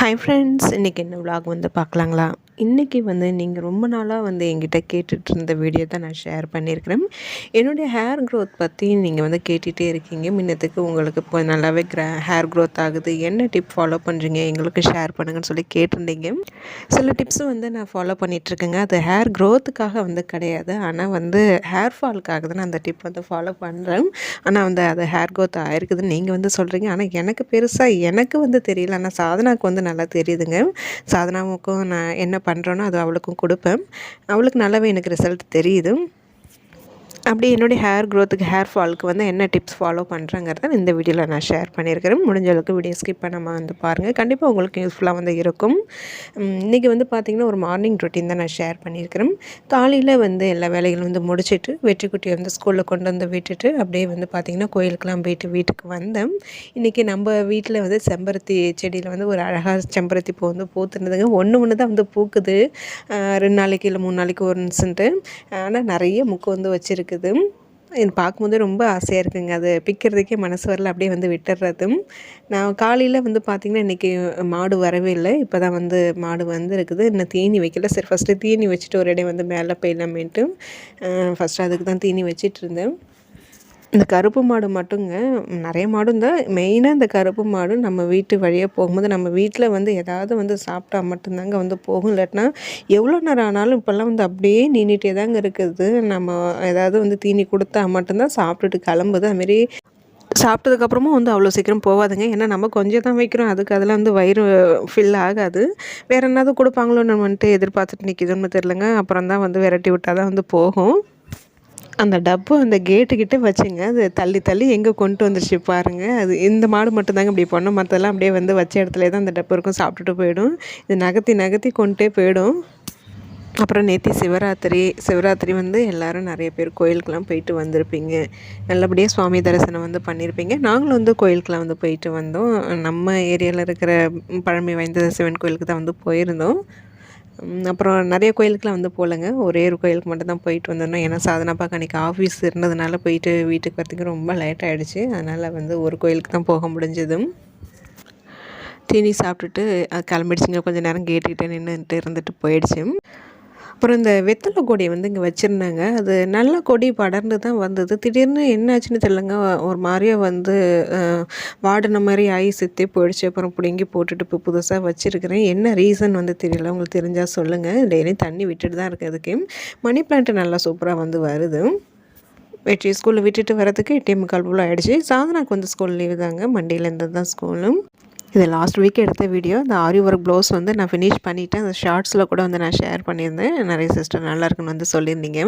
Hi friends இன்றைக்கி என்ன vlog வந்து பார்க்கலாங்களா? இன்றைக்கி வந்து நீங்கள் ரொம்ப நாளாக வந்து என்கிட்ட கேட்டுட்டு இருந்த வீடியோ தான் நான் ஷேர் பண்ணியிருக்கிறேன். என்னுடைய ஹேர் க்ரோத் பற்றி நீங்கள் வந்து கேட்டுகிட்டே இருக்கீங்க. முன்னத்துக்கு உங்களுக்கு இப்போ நல்லாவே க்ரா ஹேர் க்ரோத் ஆகுது. என்ன டிப் ஃபாலோ பண்ணுறீங்க எங்களுக்கு ஷேர் பண்ணுங்கன்னு சொல்லி கேட்டிருந்தீங்க. சில டிப்ஸும் வந்து நான் ஃபாலோ பண்ணிகிட்ருக்கேங்க அது ஹேர் க்ரோத்துக்காக வந்து கிடையாது. ஆனால் வந்து ஹேர் ஃபாலுக்காக தான் அந்த டிப் வந்து ஃபாலோ பண்ணுறேன் ஆனால் வந்து அது ஹேர் க்ரோத் ஆயிருக்குதுன்னு நீங்கள் வந்து சொல்கிறீங்க ஆனால் எனக்கு பெருசாக எனக்கு வந்து தெரியல. ஆனால் சாதனாவுக்கு வந்து நல்லா தெரியுதுங்க. சாதனாவுக்கும் நான் என்ன பண்ணுறேனோ அது அவளுக்கும் கொடுப்பேன். அவளுக்கு நல்லாவே எனக்கு ரிசல்ட் தெரியுது. அப்படி என்னுடைய ஹேர் க்ரோத்துக்கு ஹேர் ஃபாலுக்கு வந்து என்ன டிப்ஸ் ஃபாலோ பண்ணுறங்கிறத இந்த வீடியோவில் நான் ஷேர் பண்ணியிருக்கிறேன். முடிஞ்ச அளவுக்கு வீடியோ ஸ்கிப் பண்ணாமல் வந்து பாருங்கள் கண்டிப்பாக உங்களுக்கு யூஸ்ஃபுல்லாக வந்து இருக்கும். இன்றைக்கி வந்து பார்த்திங்கன்னா ஒரு மார்னிங் ரொட்டீன் தான் நான் ஷேர் பண்ணியிருக்கிறேன். காலையில் வந்து எல்லா வேலைகளும் வந்து முடிச்சுட்டு வெற்றிக்குட்டியை வந்து ஸ்கூலில் கொண்டு வந்து விட்டுட்டு அப்படியே வந்து பார்த்திங்கன்னா கோயிலுக்கெலாம் போயிட்டு வீட்டுக்கு வந்தேன். இன்றைக்கி நம்ம வீட்டில் வந்து செம்பருத்தி செடியில் வந்து ஒரு அழகாக செம்பருத்தி பூ வந்து பூத்துருந்ததுங்க ஒன்று ஒன்று தான் வந்து பூக்குது. ரெண்டு நாளைக்கு இல்லை மூணு நாளைக்கு ஒன்றுன்ட்டு ஆனால் நிறைய முக்கு வந்து வச்சுருக்கு. இருக்குது இது பார்க்கும்போது ரொம்ப ஆசையாக இருக்குங்க. அது பிக்கிறதுக்கே மனசு வரல அப்படியே வந்து விட்டுறதும். நான் காலையில் வந்து பார்த்திங்கன்னா இன்றைக்கி மாடு வரவே இல்லை. இப்போ தான் வந்து மாடு வந்து இருக்குது இன்னும் தீனி வைக்கல. சரி ஃபஸ்ட்டு தீனி வச்சுட்டு ஒரு இடம் வந்து மேலே போயிடலாமேன்ட்டு ஃபஸ்ட்டு அதுக்கு தான் தீனி வச்சிட்டு இருந்தேன். இந்த கருப்பு மாடு மட்டுங்க நிறைய மாடும் தான் மெயினாக இந்த கருப்பு மாடு நம்ம வீட்டு வழியாக போகும்போது நம்ம வீட்டில் வந்து ஏதாவது வந்து சாப்பிட்டா மட்டும்தாங்க வந்து போகும். இல்லாட்டினா எவ்வளோ நேரம் ஆனாலும் இப்போல்லாம் வந்து அப்படியே நின்றுட்டே தாங்க இருக்குது. நம்ம ஏதாவது வந்து தீனி கொடுத்தா மட்டும்தான் சாப்பிட்டுட்டு கிளம்புது. அதுமாரி சாப்பிட்டதுக்கப்புறமும் வந்து அவ்வளோ சீக்கிரம் போகாதுங்க. ஏன்னா நம்ம கொஞ்சம் தான் வைக்கிறோம். அதுக்கு அதெல்லாம் வந்து வயிறு ஃபில் ஆகாது. வேறு என்னது கொடுப்பாங்களோன்னு வந்துட்டு எதிர்பார்த்துட்டு நிற்கிதுன்னு தெரிலங்க அப்புறம் தான் வந்து விரட்டி விட்டால் தான் வந்து போகும். அந்த டப்பு அந்த கேட்டுக்கிட்டே வச்சுங்க. அது தள்ளி தள்ளி எங்கே கொண்டு வந்துருச்சு பாருங்கள் அது இந்த மாடு மட்டும்தாங்க இப்படி பண்ணோம். மற்றெல்லாம் அப்படியே வந்து வச்ச இடத்துல தான் அந்த டப்பு இருக்கும். சாப்பிட்டுட்டு போயிடும். இது நகர்த்தி நகர்த்தி கொண்டுட்டே போயிடும். அப்புறம் நேற்று சிவராத்திரி சிவராத்திரி வந்து எல்லோரும் நிறைய பேர் கோயிலுக்கெலாம் போயிட்டு வந்திருப்பீங்க. நல்லபடியாக சுவாமி தரிசனம் வந்து பண்ணியிருப்பீங்க நாங்களும் வந்து கோயிலுக்கெலாம் வந்து போயிட்டு வந்தோம். நம்ம ஏரியாவில் இருக்கிற பழமை வாய்ந்த சிவன் கோயிலுக்கு தான் வந்து போயிருந்தோம். அப்புறம் நிறைய கோயிலுக்குலாம் வந்து போகலங்க. ஒரே ஒரு கோயிலுக்கு மட்டும் தான் போயிட்டு வந்திருந்தோம் ஏன்னா சாதனை பார்க்க அன்றைக்கி ஆஃபீஸ் இருந்ததுனால போயிட்டு வீட்டுக்கு வரத்துக்கு ரொம்ப லேட் ஆகிடுச்சு அதனால் வந்து ஒரு கோயிலுக்கு தான் போக முடிஞ்சதும். தீனி சாப்பிட்டுட்டு கிளம்பிடுச்சிங்க. கொஞ்சம் நேரம் கேட்டுக்கிட்டே நின்றுட்டு இருந்துட்டு போயிடுச்சு. அப்புறம் இந்த வெத்தலை கொடி வந்து இங்கே வச்சுருந்தாங்க. அது நல்ல கொடி படர்ந்து தான் வந்தது. திடீர்னு என்னாச்சுன்னு தெரியலங்க. ஒரு மாதிரியாக வந்து வாடின மாதிரி ஆகி சித்தே போயிடுச்சு. அப்புறம் பிடுங்கி போட்டுட்டு இப்போ புதுசாக வச்சுருக்கிறேன். என்ன ரீசன் வந்து தெரியல. உங்களுக்கு தெரிஞ்சால் சொல்லுங்கள் டெய்லியும் தண்ணி விட்டுட்டு தான் இருக்குது அதுக்கு. மணி பிளான்ட்டு நல்லா சூப்பராக வந்து வருது. வெற்றி ஸ்கூலில் விட்டுட்டு வரதுக்கு எட்டே முக்கால் போல் ஆகிடுச்சு சாதனாக்கு வந்து ஸ்கூல் லீவு தாங்க மண்டியிலேருந்து தான் ஸ்கூலும் இது லாஸ்ட் வீக் எடுத்த வீடியோ இந்த ஆரி ஒர்க் ப்ளவுஸ் வந்து நான் ஃபினிஷ் பண்ணிவிட்டேன் அந்த ஷார்ட்ஸில் கூட வந்து நான் ஷேர் பண்ணியிருந்தேன். நிறைய சிஸ்டர் நல்லா இருக்குன்னு வந்து சொல்லியிருந்தீங்க.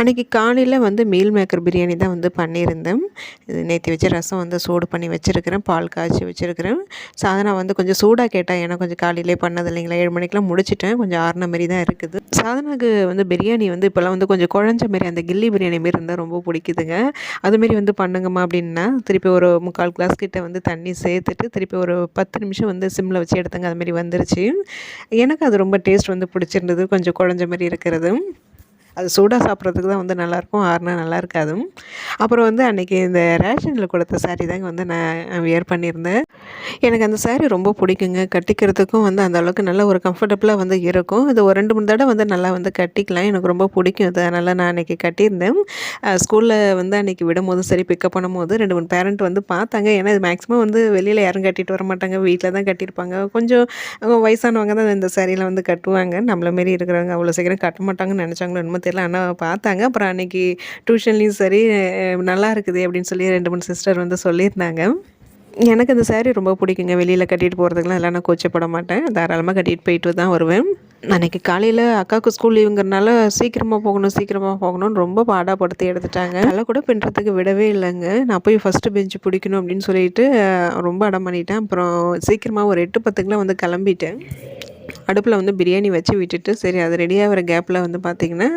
அன்றைக்கி காலையில் வந்து மீல் மேக்கர் பிரியாணி தான் வந்து பண்ணியிருந்தேன். இது நேற்று வச்சு ரசம் வந்து சூடு பண்ணி வச்சுருக்கிறேன். பால் காய்ச்சி வச்சுருக்கிறேன். சாதனா வந்து கொஞ்சம் சூடாக கேட்டால் ஏன்னா கொஞ்சம் காலையிலே பண்ணது இல்லைங்களா? ஏழு மணிக்கெலாம் முடிச்சிட்டேன். கொஞ்சம் ஆறுன மாரி தான் இருக்குது. சாதனாக்கு வந்து பிரியாணி வந்து இப்போல்லாம் வந்து கொஞ்சம் குழஞ்ச மாரி அந்த கில்லி பிரியாணி மாரி இருந்தால் ரொம்ப பிடிக்குதுங்க. அதுமாரி வந்து பண்ணுங்கம்மா அப்படின்னா திருப்பி ஒரு முக்கால் கிளாஸ் கிட்டே வந்து தண்ணி சேர்த்துட்டு திருப்பி ஒரு பத்து நிமிஷம் வந்து சிம்மில் வச்சு எடுத்தங்க. அதுமாரி வந்துருச்சு. எனக்கு அது ரொம்ப டேஸ்ட் வந்து பிடிச்சிருந்தது. கொஞ்சம் குழஞ்ச மாதிரி இருக்கிறது. அது சூடாக சாப்பிட்றதுக்கு தான் வந்து நல்லாயிருக்கும் ஆறுனா நல்லா இருக்காது அப்புறம் வந்து அன்றைக்கி இந்த ரேஷனில் கொடுத்த சாரீ தாங்க வந்து நான் வியர் பண்ணியிருந்தேன். எனக்கு அந்த சாரீ ரொம்ப பிடிக்குங்க. கட்டிக்கிறதுக்கும் வந்து அந்த அளவுக்கு நல்ல ஒரு கம்ஃபர்டபுளாக வந்து இருக்கும். இது ஒரு ரெண்டு மூணு தடவை வந்து நல்லா வந்து கட்டிக்கலாம். எனக்கு ரொம்ப பிடிக்கும். அது அதனால் நான் அன்றைக்கி கட்டியிருந்தேன். ஸ்கூலில் வந்து அன்றைக்கி விடும்போது சரி பிக்கப் பண்ணும்போது ரெண்டு மூணு பேரண்ட் வந்து பார்த்தாங்க. ஏன்னா இது மேக்ஸிமம் வந்து வெளியில் யாரும் கட்டிட்டு வர மாட்டாங்க. வீட்டில் தான் கட்டியிருப்பாங்க. கொஞ்சம் வயசானவங்க தான் இந்த சாரியில் வந்து கட்டுவாங்க. நம்மள மாரி இருக்கிறவங்க அவ்வளோ சீக்கிரம் கட்ட மாட்டாங்கன்னு நினச்சாங்களோ என்னமோ தெரியல. ஆனால் பார்த்தாங்க. அப்புறம் அன்றைக்கி டியூஷன்லேயும் சரி நல்லா இருக்குது அப்படின்னு சொல்லி ரெண்டு மூணு சிஸ்டர் வந்து சொல்லியிருந்தாங்க. எனக்கு இந்த சேரீ ரொம்ப பிடிக்குங்க. வெளியில் கட்டிகிட்டு போகிறதுக்குலாம் எல்லாம் நான் கோச்சப்பட மாட்டேன். தாராளமாக கட்டிகிட்டு போயிட்டு தான் வருவேன். அன்றைக்கி காலையில் அக்காவுக்கு ஸ்கூல் லீவுங்கிறனால சீக்கிரமாக போகணும் சீக்கிரமாக போகணும்னு ரொம்ப பாடாப்படுத்தி எடுத்துட்டாங்க. அதெல்லாம் கூட பின்னுறதுக்கு விடவே இல்லைங்க. நான் போய் ஃபஸ்ட்டு பெஞ்சு பிடிக்கணும் அப்படின்னு சொல்லிட்டு ரொம்ப அடம் பண்ணிட்டேன். அப்புறம் சீக்கிரமாக ஒரு எட்டு பத்துக்கெலாம் வந்து கிளம்பிட்டேன். அடுப்பில் வந்து பிரியாணி வச்சு விட்டுட்டு சரி அது ரெடியாக வர கேப்பில் வந்து பார்த்திங்கன்னா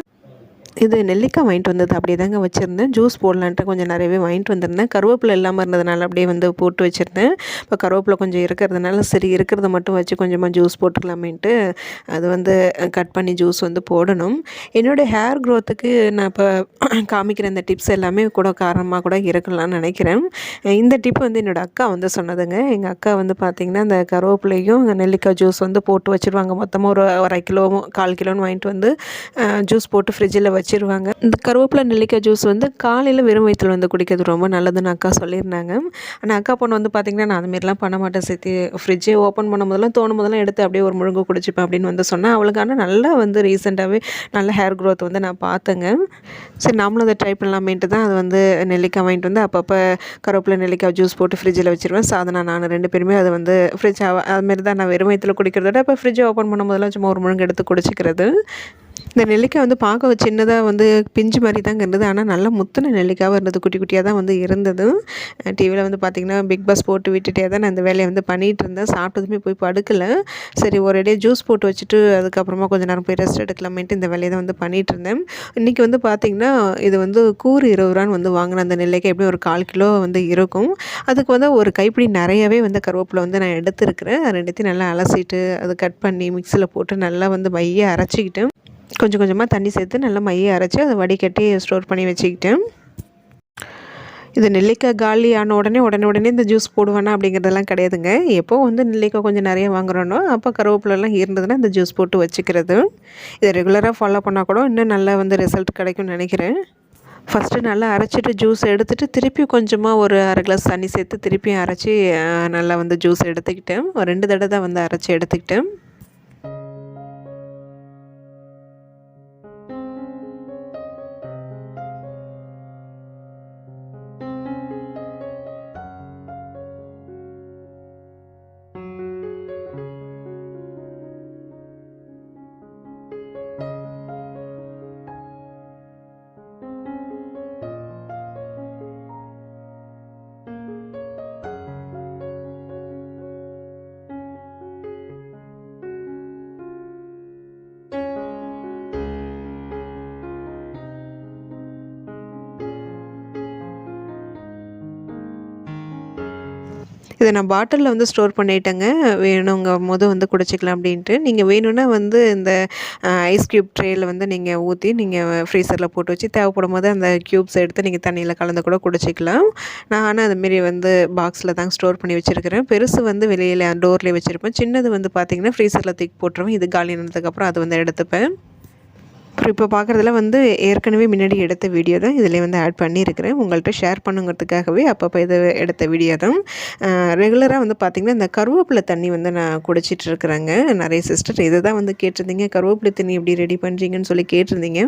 இது நெல்லிக்காய் வாங்கிட்டு வந்தது அப்படியே தாங்க வச்சுருந்தேன். ஜூஸ் போடலான்ட்டு கொஞ்சம் நிறையவே வாங்கிட்டு வந்திருந்தேன். கருவேப்பிலை இல்லாமல் இருந்ததுனால அப்படியே வந்து போட்டு வச்சுருந்தேன். இப்போ கருவேப்பிலை கொஞ்சம் இருக்கிறதுனால சரி இருக்கிறத மட்டும் வச்சு கொஞ்சமாக ஜூஸ் போட்டுக்கலாமேன்ட்டு அது வந்து கட் பண்ணி ஜூஸ் வந்து போடணும். என்னோடய ஹேர் க்ரோத்துக்கு நான் இப்போ காமிக்கிற இந்த டிப்ஸ் எல்லாமே கூட காரணமாக கூட இருக்கலாம்னு நினைக்கிறேன். இந்த டிப் வந்து என்னோடய அக்கா வந்து சொன்னதுங்க. எங்கள் அக்கா வந்து பார்த்திங்கன்னா இந்த கருவேப்பிலையும் நெல்லிக்காய் ஜூஸ் வந்து போட்டு வச்சுருவாங்க. மொத்தமாக ஒரு அரை கிலோ கால் கிலோன்னு வாங்கிட்டு வந்து ஜூஸ் போட்டு ஃப்ரிட்ஜில் வச்சு வச்சுருவாங்க. இந்த கருவேப்பிலை நெல்லிக்காய் ஜூஸ் வந்து காலையில் வெறும் வயிற்றில் வந்து குடிக்கிறது ரொம்ப நல்லதுன்னு அக்கா சொல்லியிருந்தாங்க. ஆனால் அக்கா பொண்ணு வந்து பார்த்திங்கன்னா நான் அதுமாரிலாம் பண்ண மாட்டேன் சேர்த்து ஃப்ரிட்ஜே ஓப்பன் பண்ண போதெல்லாம் தோணும் போதெல்லாம் எடுத்து அப்படியே ஒரு முழுங்கு குடிச்சிப்பேன் அப்படின்னு வந்து சொன்னால் அவளுக்கான நல்லா வந்து ரீசெண்டாகவே நல்ல ஹேர் க்ரோத் வந்து நான் பார்த்தேங்க. சரி நாமளும் அதை ட்ரை பண்ணலாமேன்ட்டு தான் அது வந்து நெல்லிக்காய் வாங்கிட்டு வந்து அப்பப்போ கருவேப்பிலை நெல்லிக்காய் ஜூஸ் போட்டு ஃப்ரிட்ஜில் வச்சுருவேன். சாதனா நான் ரெண்டு பேருமே அதை வந்து ஃப்ரிட்ஜ் அதுமாரி தான் நான் வெறும் வயிற்றில் குடிக்கிறத விட இப்போ ஃப்ரிட்ஜை ஓப்பன் பண்ணும் போதெல்லாம் சும்மா ஒரு முழுங்கு எடுத்து குடிச்சிக்கிறது. இந்த நெல்லிக்காய் வந்து பார்க்க சின்னதாக வந்து பிஞ்சு மாதிரி தாங்க இருந்தது ஆனால் நல்லா முத்தின நெல்லிக்காவாக இருந்தது. குட்டி குட்டியாக தான் வந்து இருந்தது. டிவியில் வந்து பார்த்திங்கன்னா பிக் பாஸ் போட்டு விட்டுட்டே தான் நான் இந்த வேலையை வந்து பண்ணிகிட்டு இருந்தேன். சாப்பிட்டதுமே போய் படுக்கலை. சரி ஒரேடியாக ஜூஸ் போட்டு வச்சுட்டு அதுக்கப்புறமா கொஞ்சம் நேரம் போய் ரெஸ்ட் எடுக்கலாமேன்ட்டு இந்த வேலையை தான் வந்து பண்ணிகிட்டு இருந்தேன். இன்றைக்கி வந்து பார்த்திங்கன்னா இது வந்து கூறு இருபது ரூபான்னு வந்து வாங்கின அந்த நெல்லிக்காய் எப்படியும் ஒரு கால் கிலோ வந்து இருக்கும். அதுக்கு வந்து ஒரு கைப்பிடி நிறையவே வந்து கருவேப்பிலை வந்து நான் எடுத்துருக்கிறேன். ரெண்டுத்தையும் நல்லா அலசிட்டு அதை கட் பண்ணி மிக்சியில் போட்டு நல்லா வந்து மைய அரைச்சிக்கிட்டு கொஞ்சம் கொஞ்சமாக தண்ணி சேர்த்து நல்லா மையை அரைச்சி அதை வடிகட்டி ஸ்டோர் பண்ணி வச்சுக்கிட்டேன் இது நெல்லிக்காய் காலி ஆன உடனே உடனே உடனே இந்த ஜூஸ் போடுவேனா அப்படிங்கிறதெல்லாம் கிடையாதுங்க. எப்போ வந்து நெல்லிக்காய் கொஞ்சம் நிறைய வாங்குறோனோ அப்போ கருவேப்பிலெல்லாம் இருந்ததுன்னா இந்த ஜூஸ் போட்டு வச்சுக்கிறது. இதை ரெகுலராக ஃபாலோ பண்ணால் கூட இன்னும் நல்லா வந்து ரிசல்ட் கிடைக்கும்னு நினைக்கிறேன். ஃபஸ்ட்டு நல்லா அரைச்சிட்டு ஜூஸ் எடுத்துகிட்டு திருப்பி கொஞ்சமாக ஒரு அரை கிளாஸ் தண்ணி சேர்த்து திருப்பியும் அரைச்சி நல்லா வந்து ஜூஸ் எடுத்துக்கிட்டேன் ஒரு ரெண்டு தடவை தான் வந்து அரைச்சி எடுத்துக்கிட்டேன் இதை நான் பாட்டிலில் வந்து ஸ்டோர் பண்ணிட்டேங்க. வேணுங்க போது வந்து குடிச்சிக்கலாம் அப்படின்ட்டு. நீங்கள் வேணும்னா வந்து இந்த ஐஸ் க்யூப் ட்ரேயில் வந்து நீங்கள் ஊற்றி நீங்கள் ஃப்ரீசரில் போட்டு வச்சு தேவைப்படும் போது அந்த க்யூப்ஸ் எடுத்து நீங்கள் தண்ணியில் கலந்து கூட குடிச்சிக்கலாம். நான் ஆனால் அதுமாரி வந்து பாக்ஸில் தாங்க ஸ்டோர் பண்ணி வச்சுருக்கிறேன். பெருசு வந்து வெளியில் டோர்லேயே வச்சுருப்பேன். சின்னது வந்து பார்த்திங்கன்னா ஃப்ரீசரில் தூக்கி போட்டுருவேன். இது காலி ஆனதுக்கப்புறம் அதை வந்து எடுத்துப்பேன். அப்புறம் இப்போ பார்க்குறதுல வந்து ஏற்கனவே முன்னாடி எடுத்த வீடியோ தான். இதில் வந்து ஆட் பண்ணியிருக்கிறேன். உங்கள்கிட்ட ஷேர் பண்ணுங்கிறதுக்காகவே அப்பப்போ இதை எடுத்த வீடியோ தான். ரெகுலராக வந்து பார்த்திங்கன்னா இந்த கருவேப்பிலை தண்ணி வந்து நான் குடிச்சிட்டு இருக்கிறேங்க. நிறைய சிஸ்டர் இதை தான் வந்து கேட்டிருந்தீங்க. கருவேப்பிலை தண்ணி எப்படி ரெடி பண்ணுறீங்கன்னு சொல்லி கேட்டிருந்தீங்க.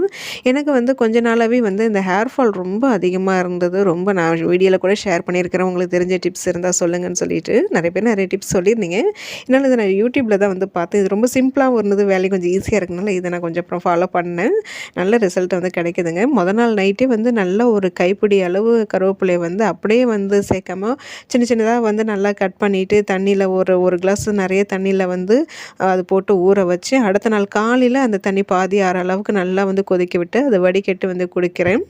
எனக்கு வந்து கொஞ்ச நாளாகவே வந்து இந்த ஹேர் ஃபால் ரொம்ப அதிகமாக இருந்தது. ரொம்ப நான் வீடியோவில் கூட ஷேர் பண்ணியிருக்கிறேன். உங்களுக்கு தெரிஞ்ச டிப்ஸ் இருந்தால் சொல்லுங்கன்னு சொல்லிட்டு. நிறைய பேர் நிறைய டிப்ஸ் சொல்லியிருந்தீங்க. என்னால் இதை நான் யூடியூப்பில் தான் வந்து பார்த்தேன். இது ரொம்ப சிம்பிளாகவும் இருந்தது. வேலை கொஞ்சம் ஈஸியாக இருக்கனால இதை நான் கொஞ்சம் அப்புறம் ஃபாலோ பண்ணேன் பண்ணேன் நல்ல ரிசல்ட் வந்து கிடைக்குதுங்க. முத நாள் நைட்டே வந்து நல்ல ஒரு கைப்பிடி அளவு கருவேப்பிலையை வந்து அப்படியே வந்து சேர்க்காம சின்ன சின்னதாக வந்து நல்லா கட் பண்ணிவிட்டு தண்ணியில் ஒரு ஒரு கிளாஸ் நிறைய தண்ணியில் வந்து அது போட்டு ஊற வச்சு அடுத்த நாள் காலையில் அந்த தண்ணி பாதி ஆற அளவுக்கு நல்லா வந்து கொதிக்க விட்டு அதை வடிகட்டு வந்து குடிக்கிறேன்.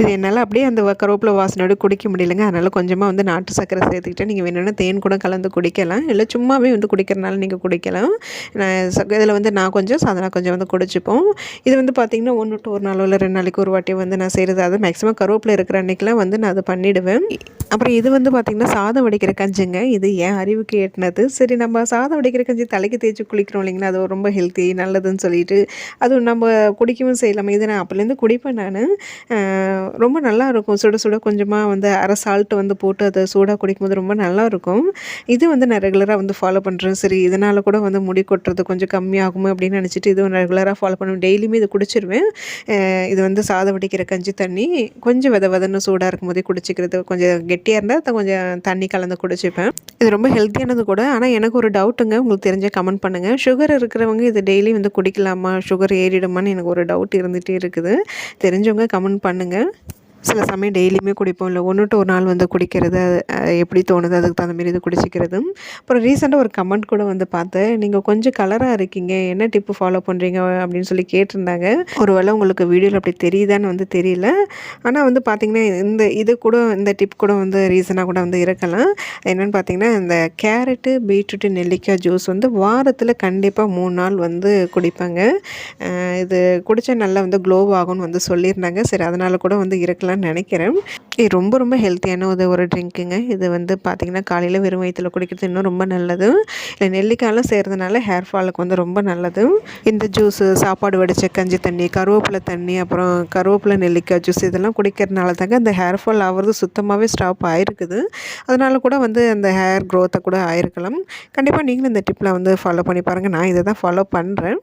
இது என்னால் அப்படியே அந்த கருவேப்பிலை வாசனையோடு குடிக்க முடியலங்க. அதனால் கொஞ்சமாக வந்து நாட்டு சர்க்கரை சேர்த்துக்கிட்டேன் நீங்கள் வேணும்னா தேன் கூட கலந்து குடிக்கலாம். இல்லை சும்மாவே வந்து குடிக்கிறனால நீங்கள் குடிக்கலாம். நான் இதில் வந்து நான் கொஞ்சம் சாதனா கொஞ்சம் வந்து குடிச்சுப்போம். இது வந்து பார்த்திங்கன்னா ஒன்று டு ஒரு நாளோ இல்லை ரெண்டு நாளைக்கு ஒரு வாட்டி வந்து நான் செய்கிறது அது மேக்ஸிமம் கருவேப்பிலை இருக்கிற அன்றைக்கெலாம் வந்து நான் அதை பண்ணிவிடுவேன் அப்புறம் இது வந்து பார்த்திங்கன்னா சாதம் வடிக்கிற கஞ்சுங்க. இது ஏன் அறிவுக்கு ஏட்டினது சரி நம்ம சாதம் வடிக்கிற கஞ்சி தலைக்கு தேய்ச்சி குளிக்கிறோம் இல்லைங்களா? அது ரொம்ப ஹெல்த்தி நல்லதுன்னு சொல்லிட்டு. அதுவும் நம்ம குடிக்கவும் செய்யலாமல் இது நான் அப்போலேருந்து குடிப்பேன் நான். ரொம்ப நல்லாயிருக்கும். சுட சுட கொஞ்சமாக வந்து அரை சால்ட்டு வந்து போட்டு அதை சூடாக குடிக்கும்போது ரொம்ப நல்லாயிருக்கும். இது வந்து நான் ரெகுலராக வந்து ஃபாலோ பண்ணுறேன் சரி இதனால் கூட வந்து முடி கொட்டுறது கொஞ்சம் கம்மியாகும் அப்படின்னு நினச்சிட்டு இது ரெகுலராக ஃபாலோ பண்ணுவேன். டெய்லியுமே இது குடிச்சிருவேன். இது வந்து சாதம் வடிக்கிற கஞ்சி தண்ணி கொஞ்சம் வித விதன்னு சூடாக இருக்கும் போதே குடிச்சிக்கிறது. கொஞ்சம் கெட்டியாக இருந்தால் கொஞ்சம் தண்ணி கலந்து குடிச்சிப்பேன். இது ரொம்ப ஹெல்த்தியானது கூட. ஆனால் எனக்கு ஒரு டவுட்டுங்க உங்களுக்கு தெரிஞ்ச கமெண்ட் பண்ணுங்கள் சுகர் இருக்கிறவங்க இது டெய்லி வந்து குடிக்கலாமா? சுகர் ஏறிடுமான்னு எனக்கு ஒரு டவுட் இருந்துகிட்டே இருக்குது. தெரிஞ்சவங்க கமெண்ட் பண்ணுங்கள் சில சமயம் டெய்லியுமே குடிப்போம். இல்லை ஒன்று டு ஒரு நாள் வந்து குடிக்கிறது எப்படி தோணுது அதுக்கு தகுந்த மாரி இது குடிச்சிக்கிறது அப்புறம் ரீசெண்டாக ஒரு கமெண்ட் கூட வந்து பார்த்தேன். நீங்கள் கொஞ்சம் கலராக இருக்கீங்க. என்ன டிப்பு ஃபாலோ பண்ணுறீங்க அப்படின்னு சொல்லி கேட்டிருந்தாங்க. ஒரு வேளை உங்களுக்கு வீடியோவில் அப்படி தெரியுதான்னு வந்து தெரியல. ஆனால் வந்து பார்த்திங்கன்னா இந்த இது கூட இந்த டிப் கூட வந்து ரீசனாக கூட வந்து இருக்கலாம். என்னென்னு பார்த்தீங்கன்னா இந்த கேரட்டு பீட்ரூட்டு நெல்லிக்காய் ஜூஸ் வந்து வாரத்தில் கண்டிப்பாக மூணு நாள் வந்து குடிப்பாங்க. இது குடித்தா நல்லா வந்து க்ளோவ் ஆகும்னு வந்து சொல்லியிருந்தாங்க. சரி அதனால் கூட வந்து இருக்கலாம்னு நினைக்கிறேன். இது ரொம்ப ரொம்ப ஹெல்த்தியான ஒரு ஒரு ட்ரிங்க்குங்க இது வந்து பார்த்திங்கன்னா காலையில் வெறும் வயிற்றில் குடிக்கிறது இன்னும் ரொம்ப நல்லது. இல்லை நெல்லிக்காயெலாம் சேர்றதுனால ஹேர் ஃபாலுக்கு வந்து ரொம்ப நல்லது. இந்த ஜூஸு சாப்பாடு வடித்த கஞ்சி தண்ணி கருவேப்பிலை தண்ணி அப்புறம் கருவேப்பிலை நெல்லிக்காய் ஜூஸ் இதெல்லாம் குடிக்கிறதுனால தாங்க அந்த ஹேர் ஃபால் ஆகிறது சுத்தமாகவே ஸ்டாப் ஆகிருக்குது அதனால கூட வந்து அந்த ஹேர் க்ரோத்தை கூட ஆயிருக்கலாம். கண்டிப்பாக நீங்களும் இந்த டிப்பில் வந்து ஃபாலோ பண்ணி பாருங்கள் நான் இதை தான் ஃபாலோ பண்ணுறேன்